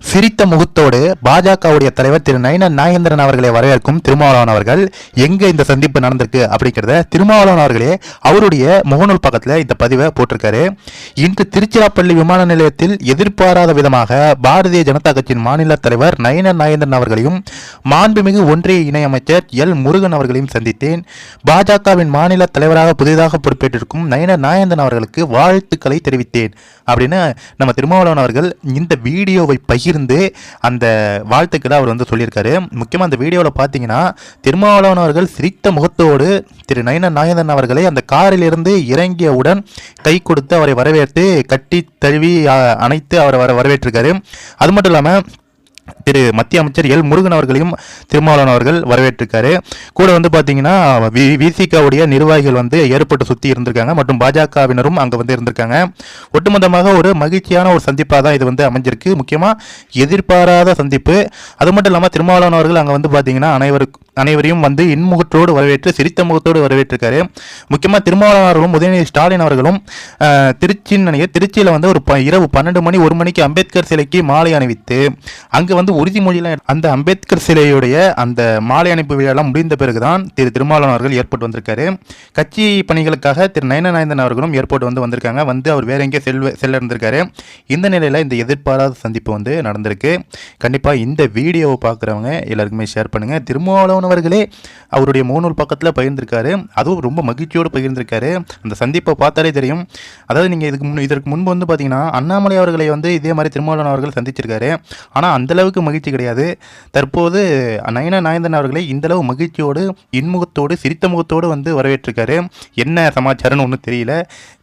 சிரித்த முகத்தோடு பாஜகவுடைய தலைவர் திரு நயன நாகேந்திரன் அவர்களை வரவேற்கும் திருமாவளவன் அவர்கள் எங்க இந்த சந்திப்பு நடந்திருக்கு அப்படிங்கிறத திருமாவளவன் அவர்களே அவருடைய முகநூல் பக்கத்தில் இந்த பதிவை போட்டிருக்காரு. இன்று திருச்சிராப்பள்ளி விமான நிலையத்தில் எதிர்பாராத விதமாக பாரதிய ஜனதா கட்சியின் மாநில தலைவர் நயன நாகேந்திரன் அவர்களையும் மாண்புமிகு ஒன்றிய இணையமைச்சர் எல் முருகன் அவர்களையும் சந்தித்தேன். பாஜகவின் மாநில தலைவராக புதிதாக பொறுப்பேற்றிருக்கும் நயன நாகேந்திரன் அவர்களுக்கு வாழ்த்துக்களை தெரிவித்தேன் அப்படின்னு நம்ம திருமாவளவன் அவர்கள் இந்த வீடியோவை வச்சிருந்து அந்த வாழ்த்துக்களை அவர் வந்து சொல்லியிருக்காரு. முக்கியமாக அந்த வீடியோவில் பார்த்தீங்கன்னா திருமாவளவன் அவர்கள் சிரித்த முகத்தோடு திரு நயன நாயந்தன் அவர்களை அந்த காரிலிருந்து இறங்கியவுடன் கை கொடுத்து அவரை வரவேற்று கட்டி தழுவி அணைத்து அவரை வர வரவேற்றிருக்காரு. அது மட்டும் இல்லாமல் திரு மத்திய அமைச்சர் எல் முருகன் அவர்களையும் திருமாவளவன் அவர்கள் வரவேற்றிருக்காரு. கூட வந்து பார்த்தீங்கன்னா வி விசிகாவுடைய நிர்வாகிகள் வந்து ஏற்பட்டு சுற்றி இருந்திருக்காங்க. மற்றும் பாஜகவினரும் அங்கே வந்து இருந்திருக்காங்க. ஒட்டுமொத்தமாக ஒரு மகிழ்ச்சியான ஒரு சந்திப்பாக தான் இது வந்து அமைஞ்சிருக்கு. முக்கியமாக எதிர்பாராத சந்திப்பு. அது மட்டும் இல்லாமல் திருமாவளவன் அவர்கள் அங்கே வந்து பார்த்தீங்கன்னா அனைவருக்கும் அனைவரையும் வந்து இன்முகத்தோடு வரவேற்று சிரித்த முகத்தோடு வரவேற்றிருக்காரு. முக்கியமாக திருமாவளவன் அவர்களும் உதயநிதி ஸ்டாலின் அவர்களும் திருச்சின்னு திருச்சியில் வந்து ஒரு ப- இரவு பன்னெண்டு மணி ஒரு மணிக்கு அம்பேத்கர் சிலைக்கு மாலை அணிவித்து அங்கே வந்து உறுதிமொழியில் அந்த அம்பேத்கர் சிலையுடைய அந்த மாலை அணிப்பு விழாலாம் முடிந்த பிறகுதான் திரு திருமாவளவன் அவர்கள் ஏற்பட்டு வந்திருக்காரு. கட்சி பணிகளுக்காக திரு நயனநாயந்தன் அவர்களும் ஏர்போர்ட் வந்து வந்திருக்காங்க. வந்து அவர் வேற எங்கேயோ செல்வ செல்ல இருந்திருக்காரு இந்த நிலையில் இந்த எதிர்பாராத சந்திப்பு வந்து நடந்திருக்கு. கண்டிப்பாக இந்த வீடியோவை பார்க்குறவங்க எல்லாருக்குமே ஷேர் பண்ணுங்கள் திருமாவளவன் அவர்களே அவருடைய மூணூல் பக்கத்தில் பகிர்ந்திருக்காரு. அதுவும் ரொம்ப மகிழ்ச்சியோடு பகிர்ந்திருக்காரு. அந்த சந்திப்பை பார்த்தாலே தெரியும். அதாவது நீங்கள் இதுக்கு முன் இதற்கு முன்பு வந்து பார்த்தீங்கன்னா அண்ணாமலை அவர்களை வந்து இதே மாதிரி திருமாவளவன் அவர்கள் சந்திச்சிருக்காரு. ஆனால் அந்தளவுக்கு மகிழ்ச்சி கிடையாது. தற்போது நயன நாயந்தன் அவர்களை இந்தளவு மகிழ்ச்சியோடு இன்முகத்தோடு சிரித்த முகத்தோடு வந்து வரவேற்றிருக்காரு. என்ன சமாச்சாரம்னு ஒன்றும் தெரியல.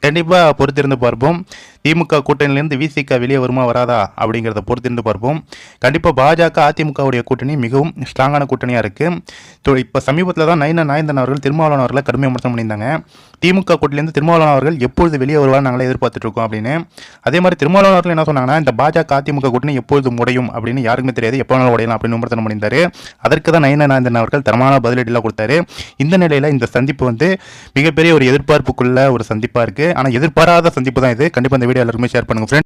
கண்டிப்பாக பொறுத்திருந்து பார்ப்போம். திமுக கூட்டணியிலேருந்து விசிக வெளியே வருமா வராதா அப்படிங்கிறத பொறுத்திருந்து பார்ப்போம். கண்டிப்பாக பாஜக அதிமுகவுடைய கூட்டணி மிகவும் ஸ்ட்ராங்கான கூட்டணியாக இருக்குது இப்போ சமீபத்தில் தான் நயன நாயந்தன் அவர்கள் திருமாவளவன் அவர்களை கடுமை விமர்சனம் பண்ணியிருந்தாங்க. திமுக கூட்டிலேருந்து திருமாவளவன் அவர்கள் எப்பொழுது வெளியே வருவார் நாங்களே எதிர்பார்த்துட்டு இருக்கோம் அப்படின்னு. அதே மாதிரி திருமாவளவன் அவர்கள் என்ன சொன்னாங்கன்னா இந்த பாஜக அதிமுக கூட்டணி எப்பொழுது உடையும் அப்படின்னு யாருக்குமே தெரியாது எப்போ வேணாலும் உடையலாம் அப்படின்னு விமர்சனம் பண்ணியிருந்தாரு. அதற்கு தான் நயன நாயந்தன் அவர்கள் தரமான பதிலடிலாம் கொடுத்தாரு. இந்த நிலையில் இந்த சந்திப்பு வந்து மிகப்பெரிய ஒரு எதிர்பார்ப்புக்குள்ள ஒரு சந்திப்பாக இருக்குது ஆனால் எதிர்பாராத சந்திப்பு தான் இது. கண்டிப்பாக இந்த வீடியோ எல்லாருமே ஷேர் பண்ணுங்கள் ஃப்ரெண்ட்